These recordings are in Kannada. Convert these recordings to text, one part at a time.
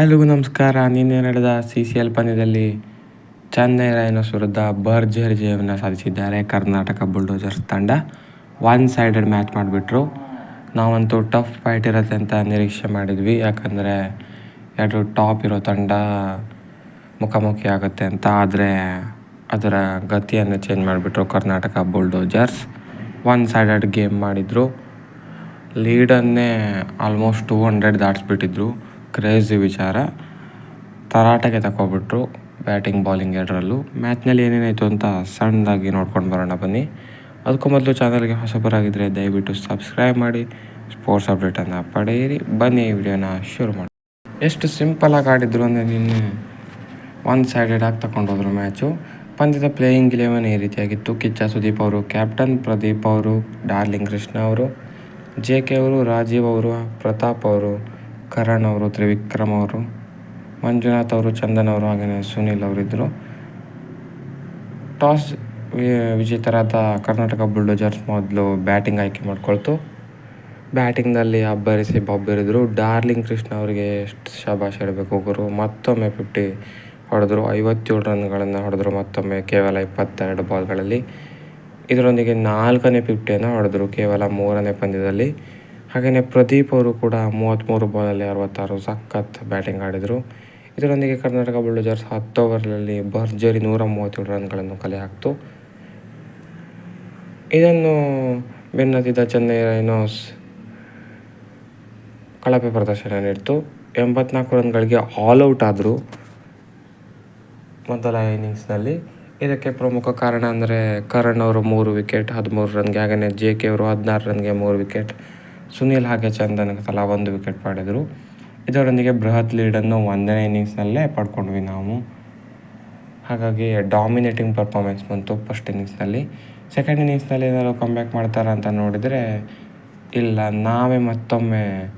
ಎಲ್ರಿಗೂ ನಮಸ್ಕಾರ. ನಿನ್ನೆ ನಡೆದ ಸಿ ಸಿ ಎಲ್ ಪಂದ್ಯದಲ್ಲಿ ಚೆನ್ನೈ ರೈನರ್ಸ್ ವಿರುದ್ಧ ಭರ್ಜರಿ ಜಯವನ್ನು ಸಾಧಿಸಿದ್ದಾರೆ ಕರ್ನಾಟಕ ಬುಲ್ಡೋಜರ್ಸ್ ತಂಡ. ಒನ್ ಸೈಡೆಡ್ ಮ್ಯಾಚ್ ಮಾಡಿಬಿಟ್ರು. ನಾವಂತೂ ಟಫ್ ಫೈಟ್ ಇರುತ್ತೆ ಅಂತ ನಿರೀಕ್ಷೆ ಮಾಡಿದ್ವಿ. ಯಾಕಂದರೆ ಎರಡು ಟಾಪ್ ಇರೋ ತಂಡ ಮುಖಾಮುಖಿ ಆಗುತ್ತೆ ಅಂತ. ಆದರೆ ಅದರ ಗತಿಯನ್ನು ಚೇಂಜ್ ಮಾಡಿಬಿಟ್ರು Karnataka bulldozers one sided game ಮಾಡಿದರು. ಲೀಡನ್ನೇ ಆಲ್ಮೋಸ್ಟ್ ಟೂ ಹಂಡ್ರೆಡ್ ದಾಟಿಸ್ಬಿಟ್ಟಿದ್ರು. ಕ್ರೇಜಿ ವಿಚಾರ. ತರಾಟೆಗೆ ತಗೊಬಿಟ್ರು ಬ್ಯಾಟಿಂಗ್, ಬಾಲಿಂಗ್ ಎರಡರಲ್ಲೂ. ಮ್ಯಾಚ್ನಲ್ಲಿ ಏನೇನಾಯಿತು ಅಂತ ಸಣ್ಣದಾಗಿ ನೋಡ್ಕೊಂಡು ಬರೋಣ ಬನ್ನಿ. ಅದಕ್ಕೂ ಮೊದಲು ಚಾನಲ್ಗೆ ಹೊಸಬರಾಗಿದ್ದರೆ ದಯವಿಟ್ಟು ಸಬ್ಸ್ಕ್ರೈಬ್ ಮಾಡಿ, ಸ್ಪೋರ್ಟ್ಸ್ ಅಪ್ಡೇಟನ್ನು ಪಡೆಯಿರಿ. ಬನ್ನಿ ಈ ವಿಡಿಯೋನ ಶುರು ಮಾಡಿ ಎಷ್ಟು ಸಿಂಪಲಾಗಿ ಆಡಿದ್ರು ಅಂದರೆ ನಿನ್ನೆ ಒನ್ ಸೈಡೆಡ್ ಆಗಿ ತಗೊಂಡೋದ್ರು ಮ್ಯಾಚು. ಪಂದ್ಯದ ಪ್ಲೇಯಿಂಗ್ ಇಲೆವೆನ್ ಈ ರೀತಿಯಾಗಿತ್ತು. ಕಿಚ್ಚ ಸುದೀಪ್ ಅವರು, ಕ್ಯಾಪ್ಟನ್ ಪ್ರದೀಪ್ ಅವರು, ಡಾರ್ಲಿಂಗ್ ಕೃಷ್ಣ ಅವರು, ಜೆ ಕೆ ಅವರು, ರಾಜೀವ್ ಅವರು, ಪ್ರತಾಪ್ ಅವರು ಕರಣ್ ಅವರು ತ್ರಿವಿಕ್ರಮ್ ಅವರು, ಮಂಜುನಾಥ್ ಅವರು, ಚಂದನ್ ಅವರು ಹಾಗೆಯೇ ಸುನಿಲ್ ಅವರಿದ್ದರು ಟಾಸ್ ವಿಜೇತರಾದ ಕರ್ನಾಟಕ ಬುಲ್ಡೋಜರ್ಸ್ ಮೊದಲು ಬ್ಯಾಟಿಂಗ್ ಆಯ್ಕೆ ಮಾಡ್ಕೊಳ್ತು. ಬ್ಯಾಟಿಂಗ್ನಲ್ಲಿ ಅಬ್ಬರಿಸಿ ಬೊಬ್ಬರಿದ್ರು. ಡಾರ್ಲಿಂಗ್ ಕೃಷ್ಣ ಅವರಿಗೆ ಎಷ್ಟು ಶಬಾಷ್ ಹೇಳಬೇಕು ಗುರು. ಮತ್ತೊಮ್ಮೆ ಫಿಫ್ಟಿ ಹೊಡೆದ್ರು. ಐವತ್ತೇಳು ರನ್ಗಳನ್ನು ಹೊಡೆದ್ರು ಮತ್ತೊಮ್ಮೆ ಕೇವಲ ಇಪ್ಪತ್ತೆರಡು ಬಾಲ್ಗಳಲ್ಲಿ. ಇದರೊಂದಿಗೆ ನಾಲ್ಕನೇ ಫಿಫ್ಟಿಯನ್ನು ಹೊಡೆದ್ರು. ಕೇವಲ ಮೂರನೇ ಪಂದ್ಯದಲ್ಲಿ. ಹಾಗೆಯೇ ಪ್ರದೀಪ್ ಅವರು ಕೂಡ ಮೂವತ್ತ್ಮೂರು ಬಾಲಲ್ಲಿ ಅರವತ್ತಾರು ಸಖತ್ ಬ್ಯಾಟಿಂಗ್ ಆಡಿದರು. ಇದರೊಂದಿಗೆ ಕರ್ನಾಟಕ ಬುಲ್ಡೋಜರ್ಸ್ ಹತ್ತು ಓವರ್ನಲ್ಲಿ ಭರ್ಜರಿ ನೂರ ಮೂವತ್ತೇಳು ರನ್ಗಳನ್ನು ಕಲೆ ಹಾಕ್ತು. ಇದನ್ನು ಬೆನ್ನತ್ತಿದ್ದ ಚೆನ್ನೈ ರೈನೋಸ್ ಕಳಪೆ ಪ್ರದರ್ಶನ ನೀಡಿತು. ಎಂಬತ್ನಾಲ್ಕು ರನ್ಗಳಿಗೆ ಆಲ್ ಔಟ್ ಆದರು ಮೊದಲ ಇನ್ನಿಂಗ್ಸ್ನಲ್ಲಿ. ಇದಕ್ಕೆ ಪ್ರಮುಖ ಕಾರಣ ಅಂದರೆ ಕರಣ್ ಅವರು ಮೂರು ವಿಕೆಟ್, ಹದಿಮೂರು ರನ್ಗೆ, ಹಾಗೆಯೇ ಜೆ ಕೆ ಅವರು ಹದಿನಾರು ರನ್ಗೆ ಮೂರು ವಿಕೆಟ್. ಸುನೀಲ್ ಹಾಗೆ ಚಂದನ್ ತಲಾ ಒಂದು ವಿಕೆಟ್ ಪಡೆದರು. ಇದರೊಂದಿಗೆ ಬೃಹತ್ ಲೀಡನ್ನು ಒಂದನೇ ಇನ್ನಿಂಗ್ಸ್ನಲ್ಲೇ ಪಡ್ಕೊಂಡ್ವಿ ನಾವು. ಹಾಗಾಗಿ ಡಾಮಿನೇಟಿಂಗ್ ಪರ್ಫಾರ್ಮೆನ್ಸ್ ಬಂತು ಫಸ್ಟ್ ಇನ್ನಿಂಗ್ಸ್ನಲ್ಲಿ. ಸೆಕೆಂಡ್ ಇನ್ನಿಂಗ್ಸ್ನಲ್ಲಿ ಏನಾದರೂ ಕಮ್ಬ್ಯಾಕ್ ಮಾಡ್ತಾರ ಅಂತ ನೋಡಿದರೆ, ಇಲ್ಲ, ನಾವೇ ಮತ್ತೊಮ್ಮೆ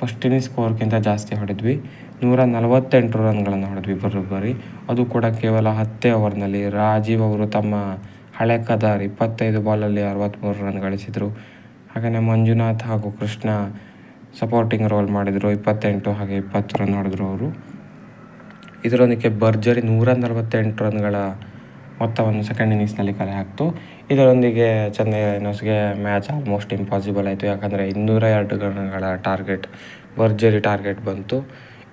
ಫಸ್ಟ್ ಇನ್ನಿಂಗ್ಸ್ ಸ್ಕೋರ್ಗಿಂತ ಜಾಸ್ತಿ ಹೊಡೆದ್ವಿ. ನೂರ ನಲವತ್ತೆಂಟು ರನ್ಗಳನ್ನು ಹೊಡೆದ್ವಿ ಬರೋಬ್ಬರಿ. ಅದು ಕೂಡ ಕೇವಲ ಹತ್ತೇ ಓವರ್ನಲ್ಲಿ. ರಾಜೀವ್ ಅವರು ತಮ್ಮ ಹಳೆ ಕದಾರ್ ಇಪ್ಪತ್ತೈದು ಬಾಲಲ್ಲಿ ಅರವತ್ತ್ಮೂರು ರನ್ ಗಳಿಸಿದರು. ಹಾಗೆಯೇ ಮಂಜುನಾಥ್ ಹಾಗೂ ಕೃಷ್ಣ ಸಪೋರ್ಟಿಂಗ್ ರೋಲ್ ಮಾಡಿದರು. ಇಪ್ಪತ್ತೆಂಟು ಹಾಗೆ ಇಪ್ಪತ್ತು ರನ್ ಹೊಡೆದ್ರು ಅವರು. ಇದರೊಂದಿಗೆ ಭರ್ಜರಿ ನೂರ ನಲವತ್ತೆಂಟು ರನ್ಗಳ ಮೊತ್ತವನ್ನು ಸೆಕೆಂಡ್ ಇನ್ನಿಂಗ್ಸ್ನಲ್ಲಿ ಕಲೆ ಹಾಕ್ತು. ಇದರೊಂದಿಗೆ ಚೆನ್ನೈ ರೈನರ್ಸ್ಗೆ ಮ್ಯಾಚ್ ಆಲ್ಮೋಸ್ಟ್ ಇಂಪಾಸಿಬಲ್ ಆಯಿತು. ಯಾಕಂದರೆ ಇನ್ನೂರ ಎರಡು ರನ್ಗಳ ಟಾರ್ಗೆಟ್ ಭರ್ಜರಿ ಟಾರ್ಗೆಟ್ ಬಂತು.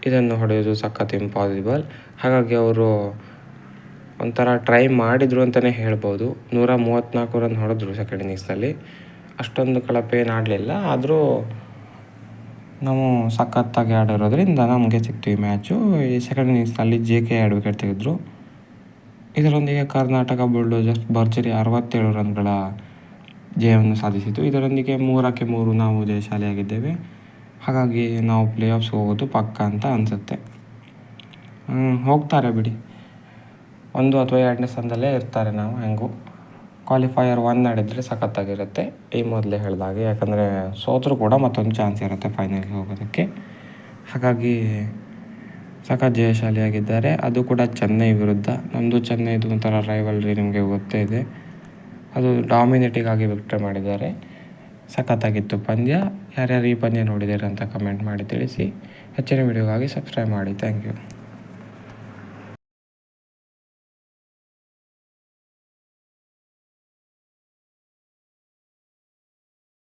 ಇದನ್ನು ಹೊಡೆಯೋದು ಸಖತ್ ಇಂಪಾಸಿಬಲ್ ಹಾಗಾಗಿ ಅವರು ಒಂಥರ ಟ್ರೈ ಮಾಡಿದರು ಅಂತಲೇ ಹೇಳ್ಬೋದು. ನೂರ ಮೂವತ್ತ್ನಾಲ್ಕು ರನ್ ಹೊಡೆದ್ರು ಸೆಕೆಂಡ್ ಇನ್ನಿಂಗ್ಸ್ನಲ್ಲಿ ಅಷ್ಟೊಂದು ಕಳಪೆ ಏನು ಆಡಲಿಲ್ಲ. ಆದರೂ ನಾವು ಸಖತ್ತಾಗಿ ಆಡಿರೋದ್ರಿಂದ ನಮಗೆ ಸಿಕ್ತು ಈ ಮ್ಯಾಚು. ಈ ಸೆಕೆಂಡ್ ಇನ್ನಿಂಗ್ಸ್ನಲ್ಲಿ ಜೆ ಕೆ ಎರಡು ವಿಕೆಟ್ ತೆಗೆದ್ರು ಇದರೊಂದಿಗೆ ಕರ್ನಾಟಕ ಬುಲ್ಡೋಜರ್ಸ್ ಭರ್ಜರಿ ಅರವತ್ತೇಳು ರನ್ಗಳ ಜಯವನ್ನು ಸಾಧಿಸಿತು. ಇದರೊಂದಿಗೆ ಮೂರಕ್ಕೆ ಮೂರು ನಾವು ಜಯಶಾಲಿಯಾಗಿದ್ದೇವೆ. ಹಾಗಾಗಿ ನಾವು ಪ್ಲೇ ಆಫ್ಸ್ ಹೋಗೋದು ಪಕ್ಕ ಅಂತ ಅನಿಸುತ್ತೆ. ಹೋಗ್ತಾರೆ ಬಿಡಿ. ಒಂದು ಅಥವಾ ಎರಡನೇ ಸ್ಥಾನದಲ್ಲೇ ಇರ್ತಾರೆ ನಾವು ಹೆಂಗೂ. ಕ್ವಾಲಿಫೈಯರ್ ಒನ್ ಆಡಿದರೆ ಸಖತ್ತಾಗಿರುತ್ತೆ. ಈ ಮೊದಲೇ ಹೇಳಿದಾಗೆ, ಯಾಕಂದರೆ ಸೋತರೂ ಕೂಡ ಮತ್ತೊಂದು ಚಾನ್ಸ್ ಇರುತ್ತೆ ಫೈನಲ್ಗೆ ಹೋಗೋದಕ್ಕೆ. ಹಾಗಾಗಿ ಸಖತ್ ಜಯಶಾಲಿಯಾಗಿದ್ದಾರೆ. ಅದು ಕೂಡ ಚೆನ್ನೈ ವಿರುದ್ಧ. ನಮ್ಮದು ಚೆನ್ನೈದು ಒಂಥರ ರೈವಲ್ರಿ ನಿಮಗೆ ಗೊತ್ತೇ ಇದೆ. ಅದು ಡಾಮಿನೇಟಿಗಾಗಿ ವಿಕ್ಟ್ರಿ ಮಾಡಿದ್ದಾರೆ. ಸಖತ್ತಾಗಿತ್ತು ಪಂದ್ಯ. ಯಾರ್ಯಾರು ಈ ಪಂದ್ಯ ನೋಡಿದ್ದೀರ ಅಂತ ಕಮೆಂಟ್ ಮಾಡಿ ತಿಳಿಸಿ. ಹೆಚ್ಚಿನ ವಿಡಿಯೋಗಾಗಿ ಸಬ್ಸ್ಕ್ರೈಬ್ ಮಾಡಿ. Thank you